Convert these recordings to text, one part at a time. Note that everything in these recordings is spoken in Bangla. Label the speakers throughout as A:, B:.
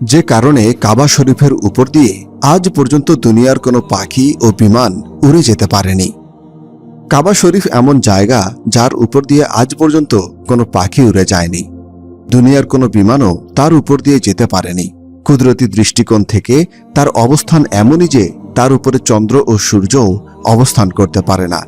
A: যে কারণে কাবা শরীফের উপর দিয়ে আজ পর্যন্ত দুনিয়ার কোনো পাখি ও বিমান উড়ে যেতে পারেনি। কাবা শরীফ এমন জায়গা যার উপর দিয়ে আজ পর্যন্ত কোনো পাখি উড়ে যায়নি। দুনিয়ার কোনো বিমানও তার উপর দিয়ে যেতে পারেনি। কুদরতি দৃষ্টিকোণ থেকে তার অবস্থান এমনই যে তার উপরে চন্দ্র ও সূর্যও অবস্থান করতে পারে না।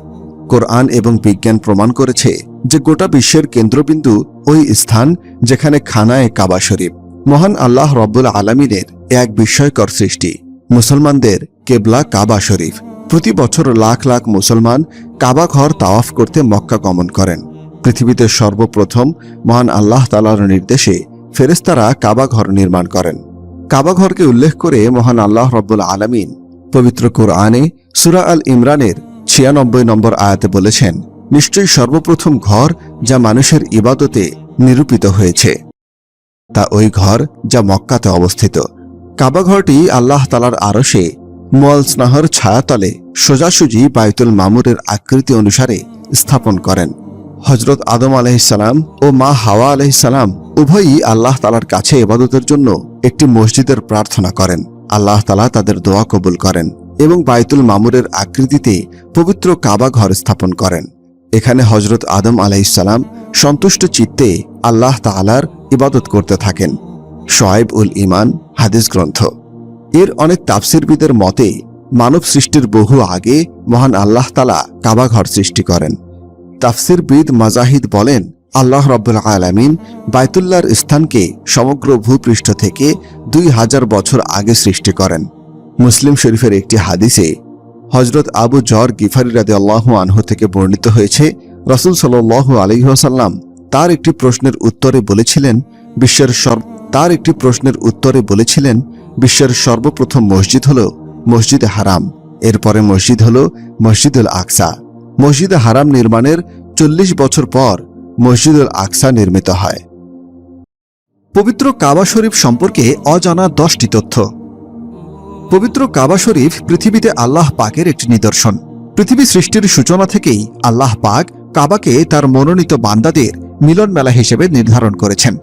A: কোরআন এবং বিজ্ঞান প্রমাণ করেছে যে গোটা বিশ্বের কেন্দ্রবিন্দু ওই স্থান যেখানে খানায় কাবা শরীফ। মহান আল্লাহ রব্বুল আলমিনের এক বিস্ময়কর সৃষ্টি। মুসলমানদের কেবলা কাবা শরীফ। প্রতি বছর লাখ লাখ মুসলমান কাবা ঘর তাওয়াফ করতে মক্কা গমন করেন। পৃথিবীতে সর্বপ্রথম মহান আল্লাহ তালার নির্দেশে ফেরেস্তারা কাবা ঘর নির্মাণ করেন। কাবা ঘরকে উল্লেখ করে মহান আল্লাহ রব্বুল আলমিন পবিত্র কোরআনে সুরা আল ইমরানের ছিয়ানব্বই নম্বর আয়াতে বলেছেন, নিশ্চয়ই সর্বপ্রথম ঘর যা মানুষের ইবাদতে নিরূপিত হয়েছে। তা ওই ঘর যা মক্কাতে অবস্থিত। কাবা ঘরটি আল্লাহ তালার আরশে, মোয়াল স্নাহর ছায়াতলে সোজাসুজি বায়তুল মামুরের আকৃতি অনুসারে স্থাপন করেন। হজরত আদম আলহিসাল্লাম ও মা হাওয়া আলহিসাল্লাম উভয়ই আল্লাহ তালার কাছে এবাদতের জন্য একটি মসজিদের প্রার্থনা করেন। আল্লাহ তালা তাদের দোয়া কবুল করেন এবং বায়তুল মামুরের আকৃতিতে পবিত্র কাবা ঘর স্থাপন করেন। এখানে হজরত আদম আলাইসাল্লাম সন্তুষ্ট চিত্তে আল্লাহ তালার ইবাদত করতে থাকেন। শোয়েব উল ইমান হাদিস গ্রন্থ। এর অনেক তাফসিরবিদের মতে, মানব সৃষ্টির বহু আগে মহান আল্লাহ তালা কাবাঘর সৃষ্টি করেন। তাফসিরবিদ মাজাহিদ বলেন, আল্লাহ রব্বুল আলামিন বায়তুল্লাহর স্থানকে সমগ্র ভূপৃষ্ঠ থেকে দুই হাজার বছর আগে সৃষ্টি করেন। মুসলিম শরীফের একটি হাদিসে হজরত আবু জর গিফারি রাদে আল্লাহ আনহু থেকে বর্ণিত হয়েছে, রসুল সাল আলহিহাসাল্লাম তার একটি প্রশ্নের উত্তরে বলেছিলেন, বিশ্বের সর্ব, তার একটি প্রশ্নের উত্তরে বলেছিলেন, বিশ্বের সর্বপ্রথম মসজিদ হল মসজিদে হারাম। এরপরে মসজিদ হল মসজিদুল আকসা। মসজিদে হারাম নির্মাণের চল্লিশ বছর পর মসজিদুল আকসা নির্মিত হয়। পবিত্র কাবা শরীফ সম্পর্কে অজানা দশটি তথ্য। পবিত্র কাবা শরীফ পৃথিবীতে আল্লাহ পাকের একটি নিদর্শন। পৃথিবী সৃষ্টির সূচনা থেকেই আল্লাহ পাক কাবাকে তার মনোনীত বান্দাদের মিলন মেলা হিসেবে নির্ধারণ করেছেন।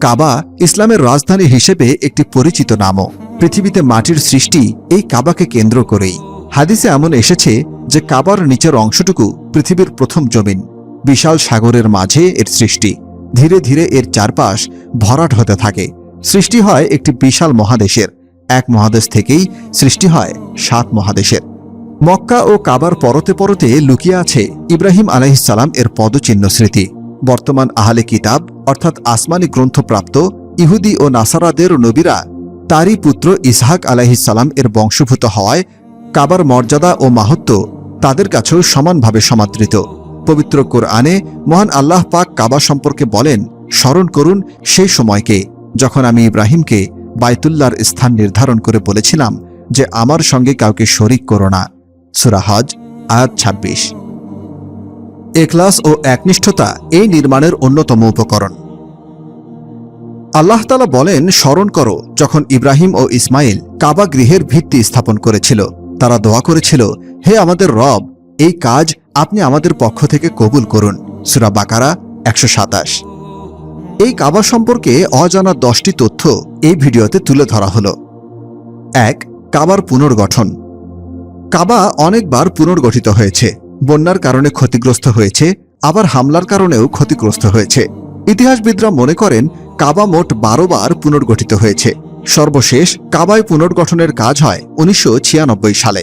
A: কাবা ইসলামের রাজধানী হিসেবে একটি পরিচিত নামও। পৃথিবীতে মাটির সৃষ্টি এই কাবাকে কেন্দ্র করেই। হাদিসে এমন এসেছে যে কাবার নিচের অংশটুকু পৃথিবীর প্রথম জমিন। বিশাল সাগরের মাঝে এর সৃষ্টি। ধীরে ধীরে এর চারপাশ ভরাট হতে থাকে। সৃষ্টি হয় একটি বিশাল মহাদেশের। এক মহাদেশ থেকেই সৃষ্টি হয় সাত মহাদেশের। মক্কা ও কাবার পরতে পরতে লুকিয়ে আছে ইব্রাহিম আলাইসালাম এর পদচিহ্ন স্মৃতি। বর্তমান আহলে কিতাব, অর্থাৎ আসমানি গ্রন্থপ্রাপ্ত ইহুদি ও নাসারাদের নবীরা, তারই পুত্র ইসহাক আলাহিসাল্লাম এর বংশভূত হওয়ায় কাবার মর্যাদা ও মাহত্ব তাদের কাছেও সমানভাবে সমাদৃত। পবিত্র কোরআনে মহান আল্লাহ পাক কাবা সম্পর্কে বলেন, স্মরণ করুন সেই সময়কে যখন আমি ইব্রাহিমকে বায়তুল্লার স্থান নির্ধারণ করে বলেছিলাম যে আমার সঙ্গে কাউকে শরিক করো না। সুরাহজ আয়াত ২৬ এখলাস ও একনিষ্ঠতা এই নির্মাণের অন্যতম উপকরণ। আল্লাহ তালা বলেন, স্মরণ করো, যখন ইব্রাহিম ও ইসমাইল কাবা গৃহের ভিত্তি স্থাপন করেছিল, তারা দোয়া করেছিল, হে আমাদের রব, এই কাজ আপনি আমাদের পক্ষ থেকে কবুল করুন। সুরা বাকারা, একশো সাতাশ। এই কাবা সম্পর্কে অজানা দশটি তথ্য এই ভিডিওতে তুলে ধরা হল। এক, কাবার পুনর্গঠন। কাবা অনেকবার পুনর্গঠিত হয়েছে। বন্যার কারণে ক্ষতিগ্রস্ত হয়েছে, আবার হামলার কারণেও ক্ষতিগ্রস্ত হয়েছে। ইতিহাসবিদরা মনে করেন, কাবা মোট বারো বার পুনর্গঠিত হয়েছে। সর্বশেষ কাবায় পুনর্গঠনের কাজ হয় উনিশশো ছিয়ানব্বই সালে।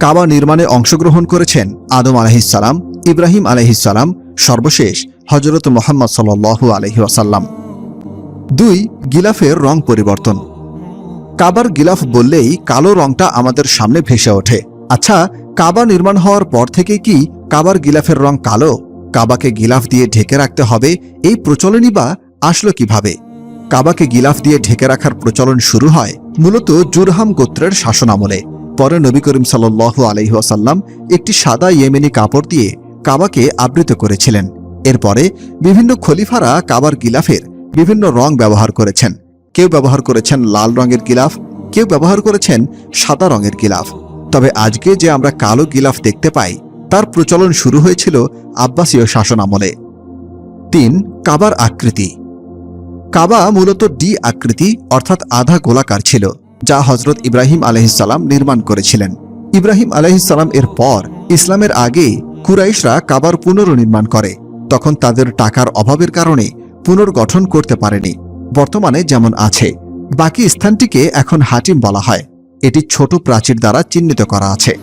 A: কাবা নির্মাণে অংশগ্রহণ করেছেন আদম আলহিসাল্লাম ইব্রাহিম আলহিসাল্লাম সর্বশেষ হজরত মোহাম্মদ সাল আলহি আসাল্লাম দুই, গিলাফের রং পরিবর্তন। কাবার গিলাফ বললেই কালো রংটা আমাদের সামনে ভেসে ওঠে। আচ্ছা কাবা নির্মাণ হওয়ার পর থেকে কি কাবার গিলাফের রং কালো? কাবাকে গিলাফ দিয়ে ঢেকে রাখতে হবে, এই প্রচলনই বা আসলো কীভাবে? কাবাকে গিলাফ দিয়ে ঢেকে রাখার প্রচলন শুরু হয় মূলত জুরহাম গোত্রের শাসনামলে। পরে নবী করিম সাল্লু আলহিহাসাল্লাম একটি সাদা ইয়েমেনি কাপড় দিয়ে কাবাকে আবৃত করেছিলেন। এরপরে বিভিন্ন খলিফারা কাবার গিলাফের বিভিন্ন রং ব্যবহার করেছেন। কেউ ব্যবহার করেছেন লাল রঙের গিলাফ, কেউ ব্যবহার করেছেন সাদা রঙের গিলাফ। তবে আজকে যে আমরা কালো গিলাফ দেখতে পাই, তার প্রচলন শুরু হয়েছিল আব্বাসীয় শাসন আমলে। তিন, কাবার আকৃতি। কাবা মূলত ডি আকৃতি, অর্থাৎ আধা গোলাকার ছিল, যা হজরত ইব্রাহিম আলহিসাল্লাম নির্মাণ করেছিলেন। ইব্রাহিম আলহিসাল্লাম এর পর ইসলামের আগে কুরাইশরা কাবার পুনর্নির্মাণ করে, তখন তাদের টাকার অভাবের কারণে পুনর্গঠন করতে পারেনি। বর্তমানে যেমন আছে, বাকি স্থানটিকে এখন হাটিম বলা হয়। এটি ছোট প্রাচীর দ্বারা চিহ্নিত করা আছে।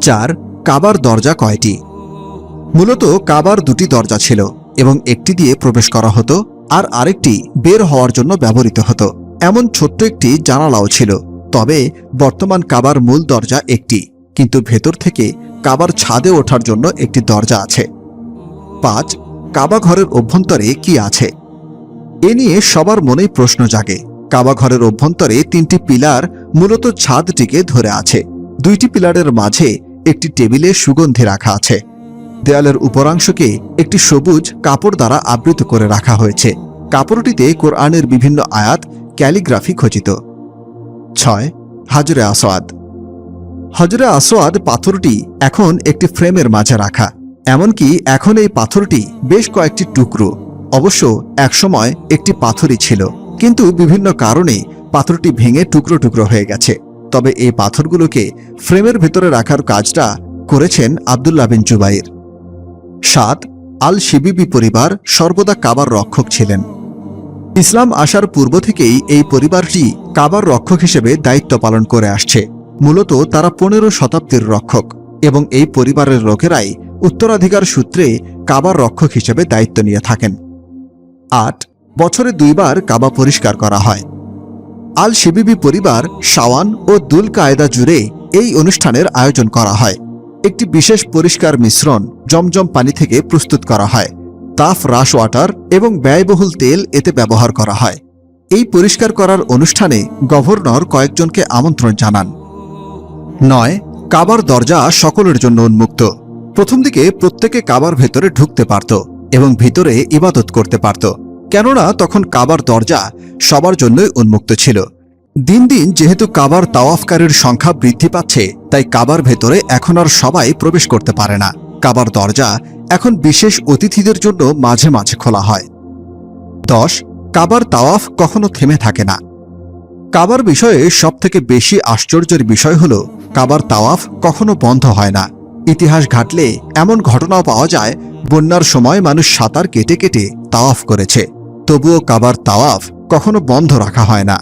A: চার, কাবার দরজা কয়টি? মূলত কাবার দুটি দরজা ছিল এবং একটি দিয়ে প্রবেশ করা হতো আর আরেকটি বের হওয়ার জন্য ব্যবহৃত হতো। এমন ছোট্ট একটি জানালাও ছিল, তবে বর্তমান কাবার মূল দরজা একটি, কিন্তু ভেতর থেকে কাবার ছাদে ওঠার জন্য একটি দরজা আছে। পাঁচ, কাবা ঘরের অভ্যন্তরে কি আছে? এ নিয়ে সবার মনেই প্রশ্ন জাগে। কাবা ঘরের অভ্যন্তরে তিনটি পিলার মূলত ছাদটিকে ধরে আছে। দুইটি পিলারের মাঝে একটি টেবিলে সুগন্ধি রাখা আছে। দেয়ালের উপরাংশকে একটি সবুজ কাপড় দ্বারা আবৃত করে রাখা হয়েছে। কাপড়টিতে কোরআনের বিভিন্ন আয়াত, ক্যালিগ্রাফি খচিত। ছয়, হাজরে আসোয়াদ হজরে আসোয়াদ পাথরটি এখন একটি ফ্রেমের মাঝে রাখা। এমনকি এখন এই পাথরটি বেশ কয়েকটি টুকরো। অবশ্য একসময় একটি পাথরই ছিল। কিন্তু বিভিন্ন কারণে পাথরটি ভেঙে টুকরো টুকরো হয়ে গেছে। তবে এই পাথরগুলোকে ফ্রেমের ভেতরে রাখার কাজটা করেছেন আবদুল্লাহ বিন জুবাইর। সাত আল শিবিবি পরিবার সর্বদা কাবার রক্ষক ছিলেন। ইসলাম আসার পূর্ব থেকেই এই পরিবারটি কাবার রক্ষক হিসেবে দায়িত্ব পালন করে আসছে। মূলত তারা পনেরো শতাব্দীর রক্ষক এবং এই পরিবারের লোকেরাই উত্তরাধিকার সূত্রে কাবার রক্ষক হিসেবে দায়িত্ব নিয়ে থাকেন। আট বছরে দুইবার কাবা পরিষ্কার করা হয়। আল শিবিবি পরিবার শাওয়ান ও দুল কায়দা জুড়ে এই অনুষ্ঠানের আয়োজন করা হয়। একটি বিশেষ পরিষ্কার মিশ্রণ জমজম পানি থেকে প্রস্তুত করা হয়। তাফ রাশ ওয়াটার এবং ব্যয়বহুল তেল এতে ব্যবহার করা হয়। এই পরিষ্কার করার অনুষ্ঠানে গভর্নর কয়েকজনকে আমন্ত্রণ জানান। নয়, কাবার দরজা সকলের জন্য উন্মুক্ত। প্রথম দিকে প্রত্যেকে কাবার ভেতরে ঢুকতে পারত এবং ভিতরে ইবাদত করতে পারত। কেননা তখন কাবার দরজা সবার জন্যই উন্মুক্ত ছিল। দিন দিন যেহেতু কাবার তাওয়াফকারীর সংখ্যা বৃদ্ধি পাচ্ছে, তাই কাবার ভেতরে এখন আর সবাই প্রবেশ করতে পারে না। কাবার দরজা এখন বিশেষ অতিথিদের জন্য মাঝে মাঝে খোলা হয়। দশ, কাবার তাওয়াফ কখনো থেমে থাকে না। কাবার বিষয়ে সবথেকে বেশি আশ্চর্যের বিষয় হল, কাবার তাওয়াফ কখনো বন্ধ হয় না। ইতিহাস ঘাটলে এমন ঘটনাও পাওয়া যায়, বন্যার সময় মানুষ সাঁতার কেটে কেটে তাওয়াফ করেছে। তবুও কাবার তাওয়াফ কখনো বন্ধ রাখা হয় না।